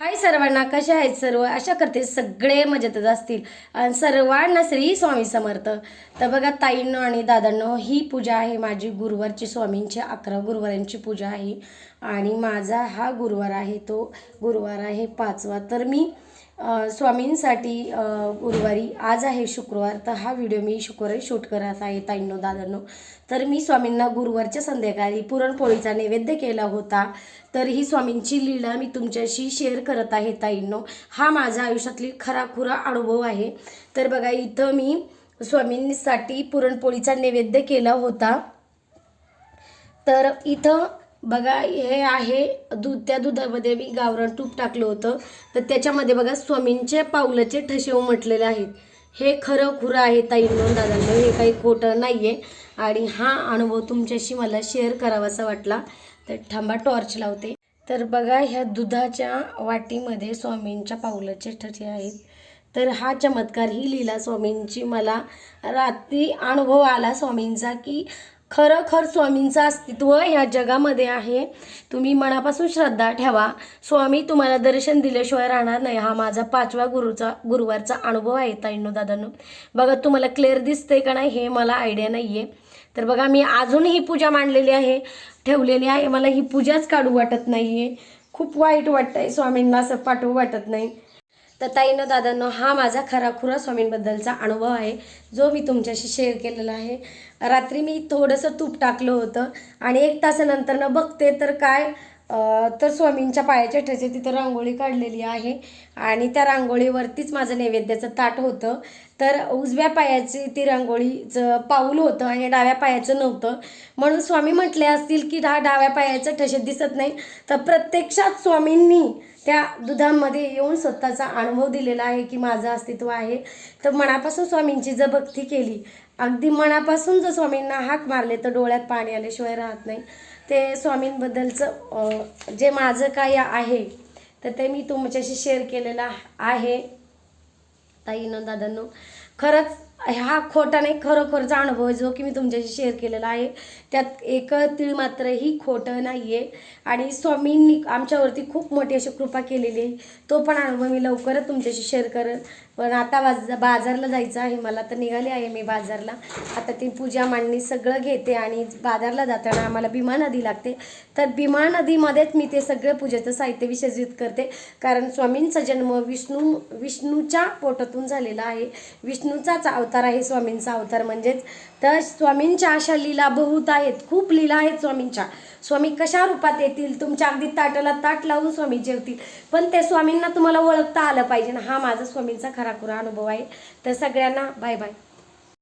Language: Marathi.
हाय सर्वांना कशा आहेत सर्व? अशा करते सगळे मजेतच असतील. आणि सर्वांना श्री स्वामी समर्थ. तर बघा ताईंनो आणि दादांनो ही पूजा आहे माझी गुरुवारची स्वामींची अकरा गुरुवारांची पूजा आहे. आणि माझा हा गुरुवार आहे तो गुरुवार आहे पाचवा. तर मी स्वामींसाठी गुरुवारी आज आहे शुक्रवार तर हा व्हिडिओ मी शुक्रवारी शूट करत आहे ताईंनो दादांनो. तर मी स्वामींना गुरुवारच्या संध्याकाळी पुरणपोळीचा नैवेद्य केला होता. तर ही स्वामींची लीला मी तुमच्याशी शेअर करत आहे ताईंनो. हा माझ्या आयुष्यातली खराखुरा अनुभव आहे. तर बघा इथं मी स्वामींसाठी पुरणपोळीचा नैवेद्य केला होता. तर इथं बघा हे आहे दूध त्या दुधामध्ये मी गावरण तूप टाकलं होतं. तर त्याच्यामध्ये बघा स्वामींचे पावलाचे ठसे उमटलेले आहेत. हे खरं खुरं आहे ताईंनो दादांनो हे काही खोटं नाही आहे आणि हा अनुभव तुमच्याशी मला शेअर करावासा वाटला. तर थांबा टॉर्च लावते. तर बघा ह्या दुधाच्या वाटीमध्ये स्वामींच्या पावलाचे ठसे आहेत. तर हा चमत्कार ही लीला स्वामींची मला रात्री अनुभव आला स्वामींचा की खरखर स्वामींचं अस्तित्व ह्या जगामध्ये आहे. तुम्ही मनापासून श्रद्धा ठेवा. स्वामी तुम्हाला दर्शन दिल्याशिवाय राहणार नाही. हा माझा पाचवा गुरुचा गुरुवारचा अनुभव आहे ताईंनो दादांनो. बघा तुम्हाला क्लिअर दिसतंय का नाही हे मला आयडिया नाही आहे तर बघा मी अजून ही पूजा मांडलेली आहे ठेवलेली आहे. मला ही पूजाच काढू वाटत नाही आहे खूप वाईट वाटतं आहे स्वामींना असं पाठवू वाटत नाही. तर ताईनं दादांनो हा माझा खराखुरा स्वामींबद्दलचा अनुभव आहे जो मी तुमच्याशी शेअर केलेला आहे. रात्री मी थोडंसं तूप टाकलं होतं आणि एक तासानंतरनं बघते तर काय तर स्वामींच्या पायाच्या ठसे तिथं रांगोळी काढलेली आहे. आणि त्या रांगोळीवरतीच माझं नैवेद्याचं ताट होतं. तर उजव्या पायाची ती रांगोळीचं पाऊल होतं आणि डाव्या पायाचं नव्हतं. म्हणून स्वामी म्हटले असतील की हा डाव्या पायाचं ठसे दिसत नाही. तर प्रत्यक्षात स्वामींनी त्या दुधामध्ये येऊन स्वतःचा अनुभव दिलेला आहे की माझं अस्तित्व आहे. तर मनापासून स्वामींची जर भक्ती केली अगदी मनापासून जर स्वामींना हाक मारले तर डोळ्यात पाणी आल्याशिवाय राहत नाही. ते स्वामींबद्दलचं जे माझं काय आहे तर ते मी तुमच्याशी शेअर केलेलं आहे. ताईनो दादांनो खरंच हा खोटा नाही खरोखरचा अनुभव जो की मी तुमच्याशी शेअर केलेला आहे त्यात एक तीळ मात्रही खोटं नाही आहे आणि स्वामींनी आमच्यावरती खूप मोठी अशी कृपा केलेली आहे. तो पण अनुभव मी लवकरच तुमच्याशी शेअर करेन. पण आता बाज बाजारला जायचं आहे. मला तर निघाले आहे मी बाजारला. आता ती पूजा मांडणी सगळं घेते आणि बाजारला जाताना आम्हाला भीमा नदी लागते. तर भीमा नदीमध्येच मी ते सगळं पूजेचं साहित्य विसर्जित करते. कारण स्वामींचा जन्म विष्णू विष्णूच्या पोटातून झालेला आहे. विष्णूचाच अवतार आहे स्वामींचा अवतार म्हणजेच. तर स्वामींच्या अशा लीला बहुत आहेत खूप लीला आहेत स्वामींच्या. स्वामी कशा रूपात येतील? तुमच्या अगदी ताटाला ताट लावून स्वामी जेवतील. पण ते स्वामींना तुम्हाला ओळखता आलं पाहिजे ना. हा माझा स्वामींचा खराखुरा अनुभव आहे. तर सगळ्यांना बाय बाय